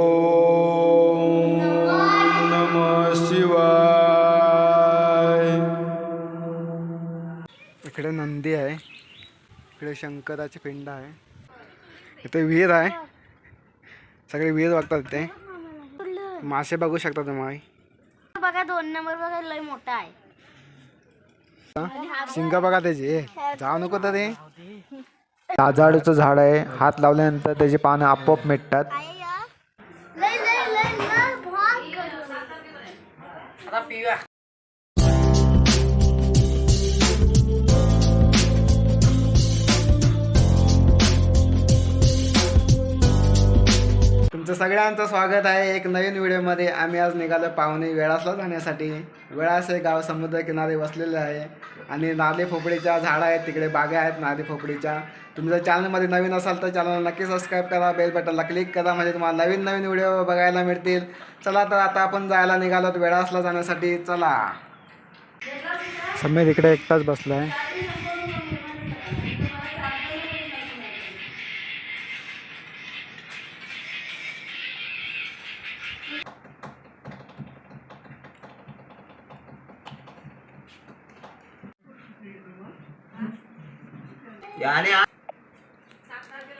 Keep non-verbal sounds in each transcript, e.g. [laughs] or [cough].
ओम नमः शिवाय. इकडे नंदी आहे. इकडे शंकराची पिंड आहे. इथे विहीर आहे. सगळे विहीर बघतात इथे. मासे बघू शकता तुम्ही. बघा दोन नंबर बघा लय मोठा आहे. शिंग बघा त्याची. जाऊ नको तर ते. लाजाडूचं झाड आहे. हात लावल्यानंतर त्याची पानं आपोआप मिटतात लय लय लय लय भाग तुमचं सगळ्यांचं स्वागत आहे एक नवीन व्हिडिओमध्ये. आम्ही आज निघालो पाहुणे वेळासला जाण्यासाठी. वेळास हे गाव समुद्र किनारे वसलेले आहे. आणि नाले फोपडीच्या झाडं आहेत तिकडे बागा आहेत नादे फोपडीच्या तुम्ही जर चॅनलमध्ये नवीन असाल तर चॅनलला नक्की सबस्क्राईब करा बेल बटनला क्लिक करा म्हणजे तुम्हाला नवीन नवीन व्हिडिओ बघायला मिळतील. चला तर आता आपण जायला निघालो वेळासला जाण्यासाठी. चला. समीर इकडे एकटाच बसला आहे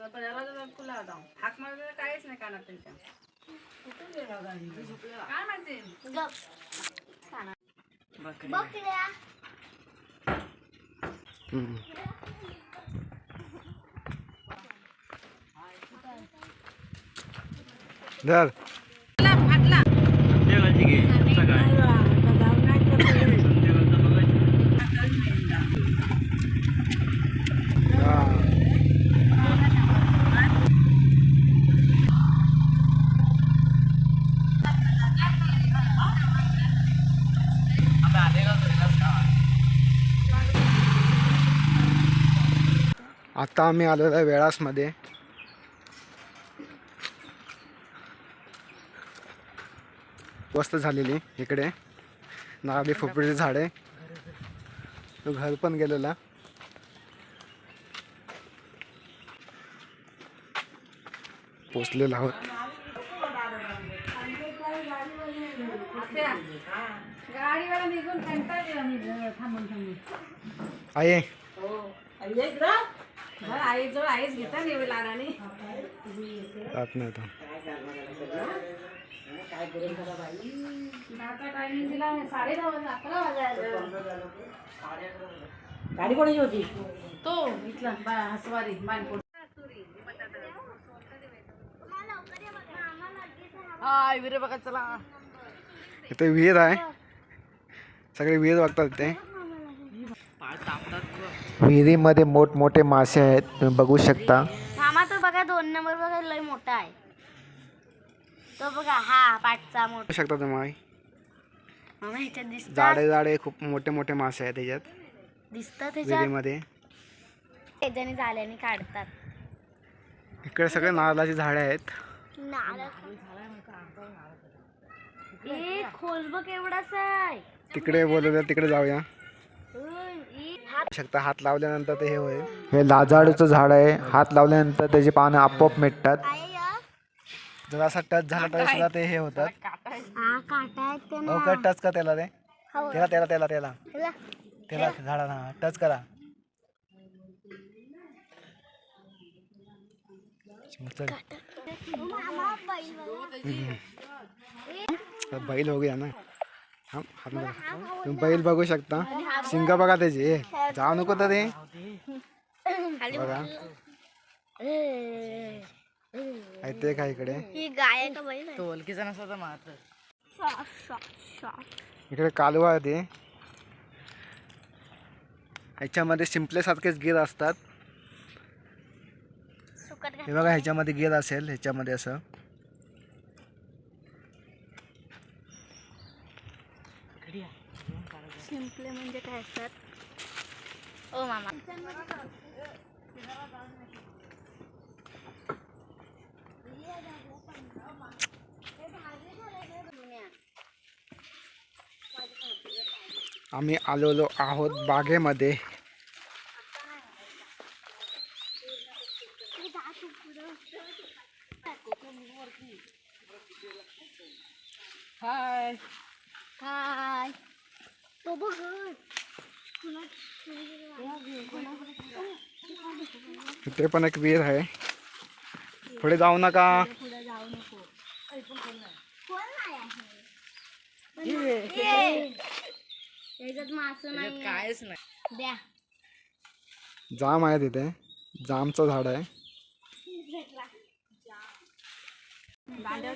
जर तुला आता हाक मारलं काहीच नाही कानात त्यांच्या काय माहिती हम्म. धर हा. आता आम्ही आलेलो आहे वेळासमध्ये. वस्त झालेली इकडे. नारळी फोपडीचे झाड आहे. तो घर पण गेलेला. पोचलेला आहोत. थांबून आहे आई जवळ आईच घेता नाही आता आता टायमिंग दिला साडे दहा वाजता अकरा वाजायला गाडी कोणाची होती? तो इथला बा हसवारी बानकोड आय विरे बघा चला. इथे विहीर आहे. सगळे विहीर बघतात इथे. विहिरीमध्ये मोठमोठे मासे आहेत तुम्ही बघू शकता. मामा तो बघा दोन नंबर बघा लय मोठा आहे. तो बघा हा पाठचा मोठा. बघू शकता तुम्ही मामा ह्याच्यात दिसतात. जाडे जाडे खूप मोठे मोठे मासे आहेत त्याच्यात दिसतात ह्याच्यात. विहिरीमध्ये. त्याच्याने झाल्याने काढतात. इकडे सगळे नारळाची झाडे आहेत. ए खोल बघ एवढाच आहे. तिकडे बोलवलं तिकडे जाऊया. शकता हात लावल्यानंतर ते हे होईल हे लाजाडूचं झाड आहे हात लावल्यानंतर त्याची पानं आपोआप मिटतात. जर असा टच झाला तरी सुद्धा ते हे होतात हा टच का त्याला ते. त्याला त्याला त्याला त्याला. त्याला झाडाला टच करा चल बैल हो गया ना. तुम्ही बैल बघू शकता. शिंग बघा त्याची. जाऊ नको तर ते. बघा. ते का इकडे? ही. इकडे कालवा आहे ते. ह्याच्यामध्ये शिंपल्यासारखेच गिर असतात. हे बघा ह्याच्यामध्ये गिर असेल ह्याच्यामध्ये असं. शिंपले म्हणजे काय असतात? ओ मामा. आम्ही आलेलो आहोत बागेमध्ये हाय हाय तो बघ इथे पण एक विहीर आहे. पुढे जाऊ नका. पुढे जाऊ नको कोण नाही कायच जाम आहे तिथे जामचं झाड आहे दांड्यावर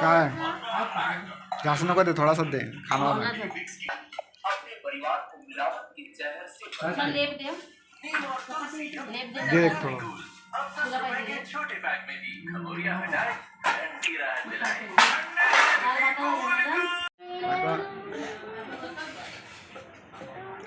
काय? जास्त नको ते थोडासा दे खाणार नाही. दे एक थोडं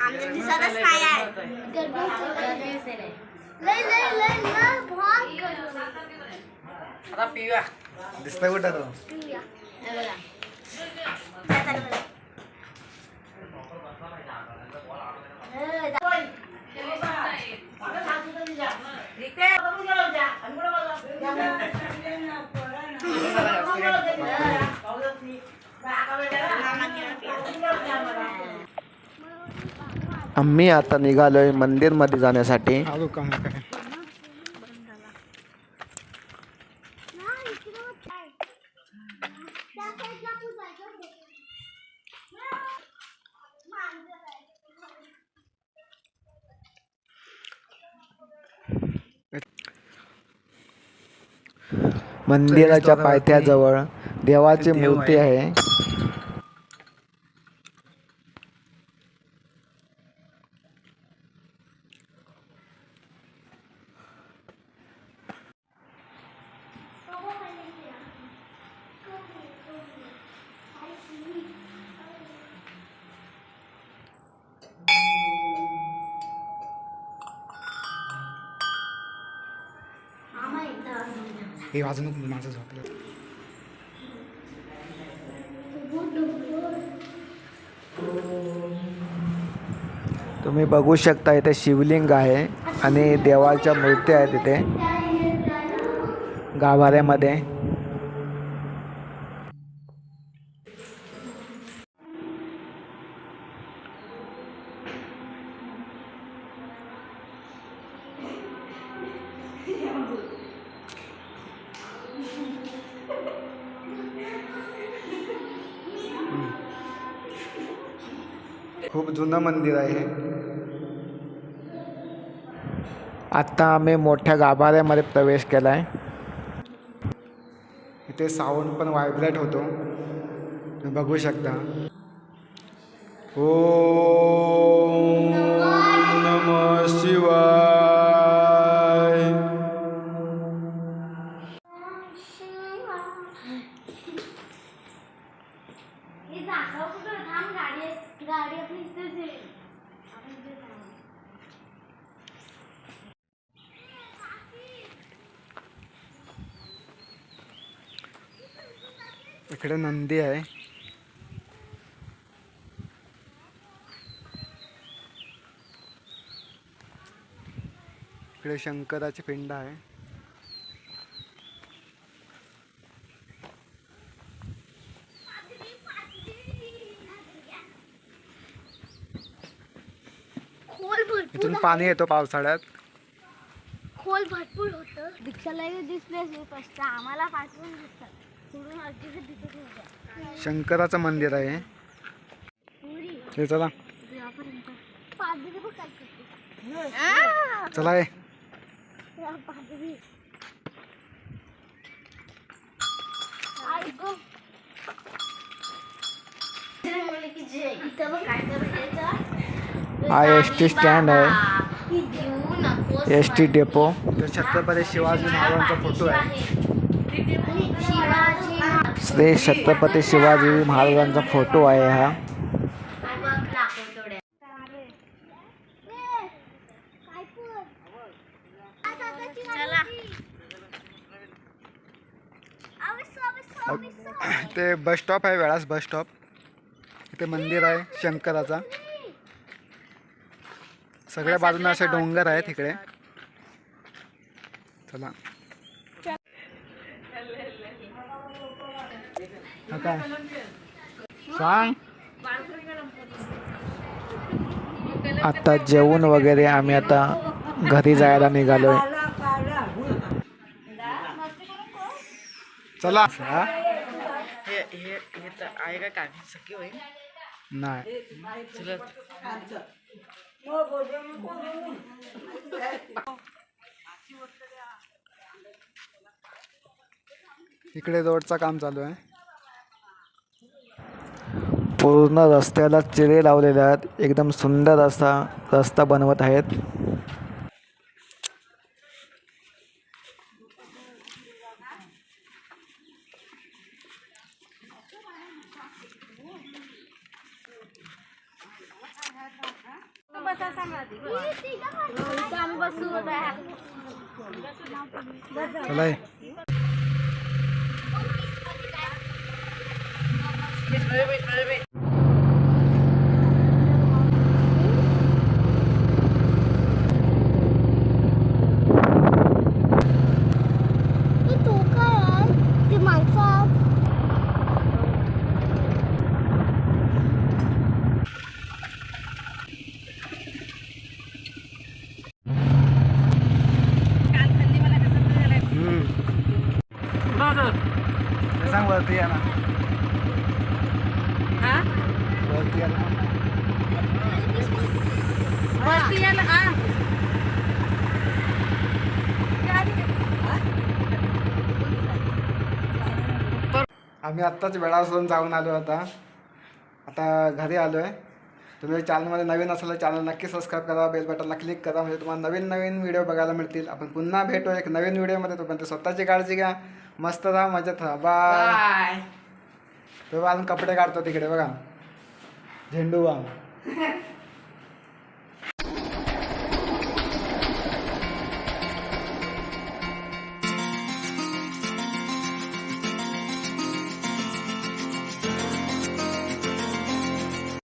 आमच्या दिसतच नाही आहे लय लय लय लय भाग गरमी. आता पिऊया दिसतंय कुठं तो पिऊया. हे बघा. काय चालू आहे? हे, दा- आम्ही आता निघालोय मंदिरमध्ये जाण्यासाठी चालू का काय नाही, इकडं होत आहे. त्या साईडला पण जायचं होतं. मांजर आहे. मंदिराच्या पायथ्याजवळ देवाची देव मूर्ती आहे मामा इथं. हे वाजू माझं झोपलं. तुम्ही बघू शकता इथे शिवलिंग आहे आणि देवाच्या मूर्ती आहेत तिथे गाभाऱ्यामध्ये. खूप जुनं मंदिर आहे. आत्ता आम्ही मोठ्या गाभाऱ्यामध्ये प्रवेश केला आहे इथे साऊंड पण व्हायब्रेट होतो. तुम्ही बघू शकता. ओम नमः शिवाय हे दाखव कुठं थांब गाडी आहे. गाडी आपली इथेच आहे. आपण इथे थांबू. इकडे नंदी आहे. इकडे शंकराची पिंड आहे. खोल भरपूर इथून पाणी येतो पावसाळ्यात. खोल भरपूर होतं. स्पष्ट आम्हाला पाठवून दिसतात शंकराचं मंदिर आहे हे चला. चला ये आ, पादरी आई गो. इथं बघ काय करायचं? हा एस टी स्टँड आहे एस टी डेपो तर छत्रपती शिवाजी महाराजांचा फोटो आहे श्री छत्रपती शिवाजी महाराजांचा फोटो आहे हा. ते बस स्टॉप आहे वेळास बस स्टॉप. इथे मंदिर आहे शंकराचा. सगळ्या बाजूने असे डोंगर आहेत इकडे. चला. काय? सांग. आता जेवून वगैरे आम्ही आता घरी जायला निघालोय. चला. हा? हे हे हे नाही. इकडे रोडचं काम चालू आहे. पूर्ण रस्त्याला चिरे लावलेले आहेत. एकदम सुंदर असा रस्ता बनवत आहेत. इथं आम्ही बसू चला ये. तो काय आहे ते माणसं हम्म. हे सांग वरती या ना. वरती या ना. वरती यायला आम्ही आत्ताच वेळासून जाऊन आलो आता. आता घरी आलो आहे तुम्ही चॅनलमध्ये नवीन असाल तर चॅनल नक्की सबस्क्राईब करा बेल बटनला क्लिक करा. म्हणजे तुम्हाला नवीन नवीन व्हिडिओ बघायला मिळतील. आपण पुन्हा भेटू एक नवीन व्हिडिओमध्ये तोपर्यंत स्वतःची काळजी घ्या. मस्त राहा मजेत राहा. बाय तेव्हा अजून कपडे काढतो तिकडे बघा. झेंडू बाम [laughs]